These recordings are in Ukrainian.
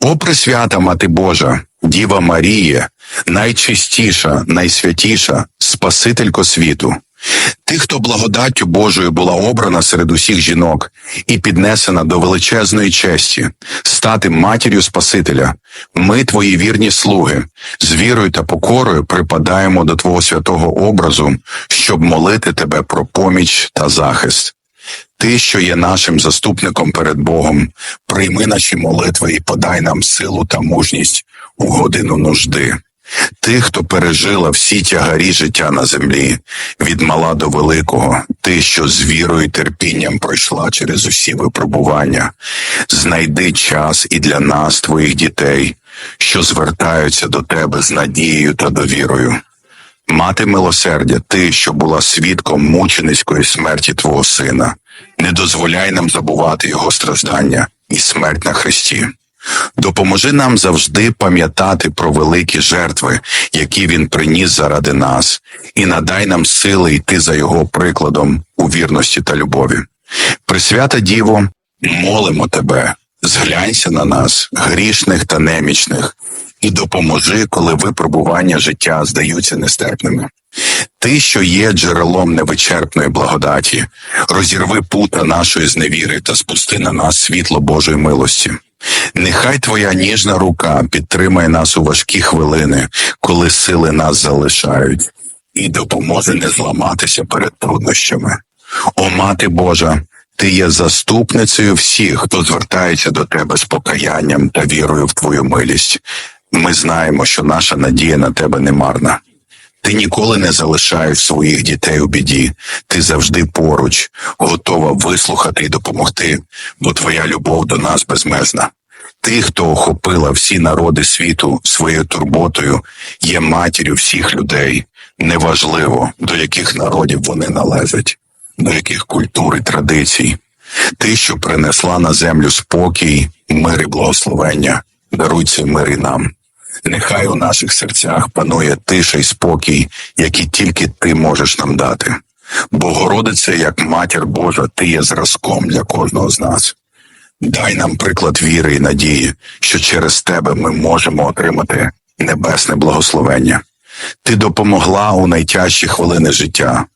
О, пресвята Мати Божа, Діва Марія, найчистіша, найсвятіша, Спасителько світу. Ти, хто благодаттю Божою була обрана серед усіх жінок і піднесена до величезної честі, стати матір'ю Спасителя, ми, твої вірні слуги, з вірою та покорою припадаємо до Твого святого образу, щоб молити тебе про поміч та захист. Ти, що є нашим заступником перед Богом, прийми наші молитви і подай нам силу та мужність у годину нужди. Ти, хто пережила всі тягарі життя на землі, від мала до великого, ти, що з вірою і терпінням пройшла через усі випробування, знайди час і для нас, твоїх дітей, що звертаються до тебе з надією та довірою. Мати милосердя, ти, що була свідком мученицької смерті твого сина, не дозволяй нам забувати його страждання і смерть на Христі. Допоможи нам завжди пам'ятати про великі жертви, які він приніс заради нас, і надай нам сили йти за його прикладом у вірності та любові. Пресвята Діво, молимо тебе, зглянься на нас, грішних та немічних, і допоможи, коли випробування життя здаються нестерпними. Ти, що є джерелом невичерпної благодаті, розірви пута нашої зневіри та спусти на нас світло Божої милості. Нехай твоя ніжна рука підтримає нас у важкі хвилини, коли сили нас залишають, і допоможе не зламатися перед труднощами. О, мати Божа, ти є заступницею всіх, хто звертається до тебе з покаянням та вірою в твою милість. Ми знаємо, що наша надія на тебе не марна. Ти ніколи не залишаєш своїх дітей у біді, ти завжди поруч, готова вислухати і допомогти, бо твоя любов до нас безмежна. Ти, хто охопила всі народи світу своєю турботою, є матір'ю всіх людей. Неважливо, до яких народів вони належать, до яких культур і традицій. Ти, що принесла на землю спокій, мир і благословення, даруй цей мир і нам. Нехай у наших серцях панує тиша й спокій, які тільки ти можеш нам дати. Богородице, як матір Божа, ти є зразком для кожного з нас. Дай нам приклад віри і надії, що через тебе ми можемо отримати небесне благословення. Ти допомогла у найтяжчі хвилини життя.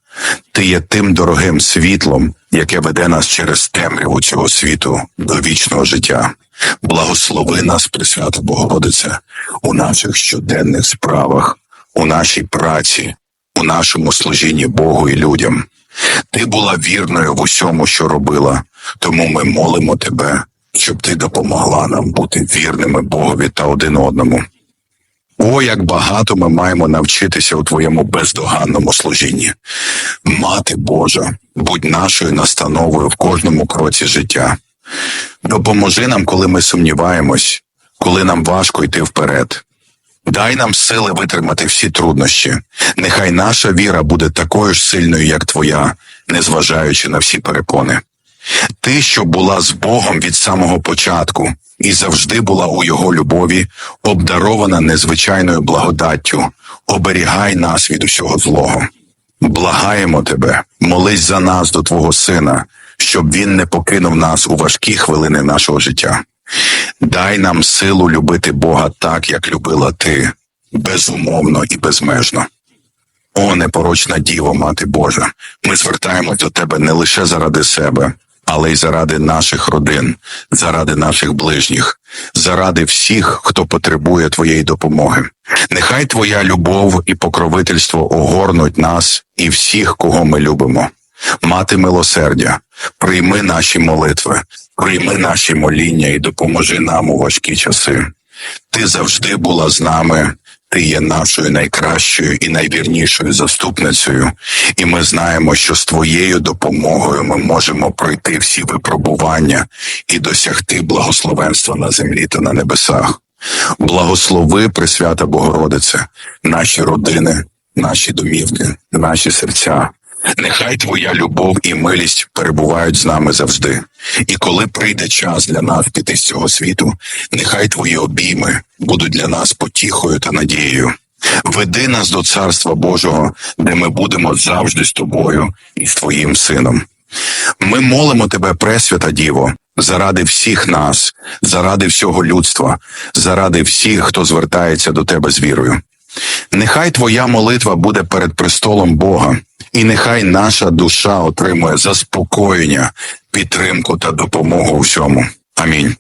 Ти є тим дорогим світлом, яке веде нас через темряву цього світу до вічного життя. Благослови нас, Пресвята Богородице, у наших щоденних справах, у нашій праці, у нашому служінні Богу і людям. Ти була вірною в усьому, що робила, тому ми молимо тебе, щоб ти допомогла нам бути вірними Богові та один одному. О, як багато ми маємо навчитися у твоєму бездоганному служінні. Мати Божа, будь нашою настановою в кожному кроці життя. Допоможи нам, коли ми сумніваємось, коли нам важко йти вперед. Дай нам сили витримати всі труднощі. Нехай наша віра буде такою ж сильною, як твоя, незважаючи на всі перепони. Ти, що була з Богом від самого початку і завжди була у Його любові, обдарована незвичайною благодаттю, оберігай нас від усього злого. Благаємо тебе, молись за нас до Твого Сина, щоб Він не покинув нас у важкі хвилини нашого життя. Дай нам силу любити Бога так, як любила ти, безумовно і безмежно. О, непорочна Діво, Мати Божа, ми звертаємось до тебе не лише заради себе, але й заради наших родин, заради наших ближніх, заради всіх, хто потребує твоєї допомоги. Нехай твоя любов і покровительство огорнуть нас і всіх, кого ми любимо. Мати милосердя, прийми наші молитви, прийми наші моління і допоможи нам у важкі часи. Ти завжди була з нами, ти є нашою найкращою і найвірнішою заступницею, і ми знаємо, що з твоєю допомогою ми можемо пройти всі випробування і досягти благословенства на землі та на небесах. Благослови, Пресвята Богородице, наші родини, наші домівки, наші серця. Нехай твоя любов і милість перебувають з нами завжди. І коли прийде час для нас піти з цього світу, нехай твої обійми будуть для нас потіхою та надією. Веди нас до Царства Божого, де ми будемо завжди з тобою і з твоїм сином. Ми молимо тебе, Пресвята Діво, заради всіх нас, заради всього людства, заради всіх, хто звертається до тебе з вірою. Нехай твоя молитва буде перед престолом Бога, і нехай наша душа отримує заспокоєння, підтримку та допомогу всьому. Амінь.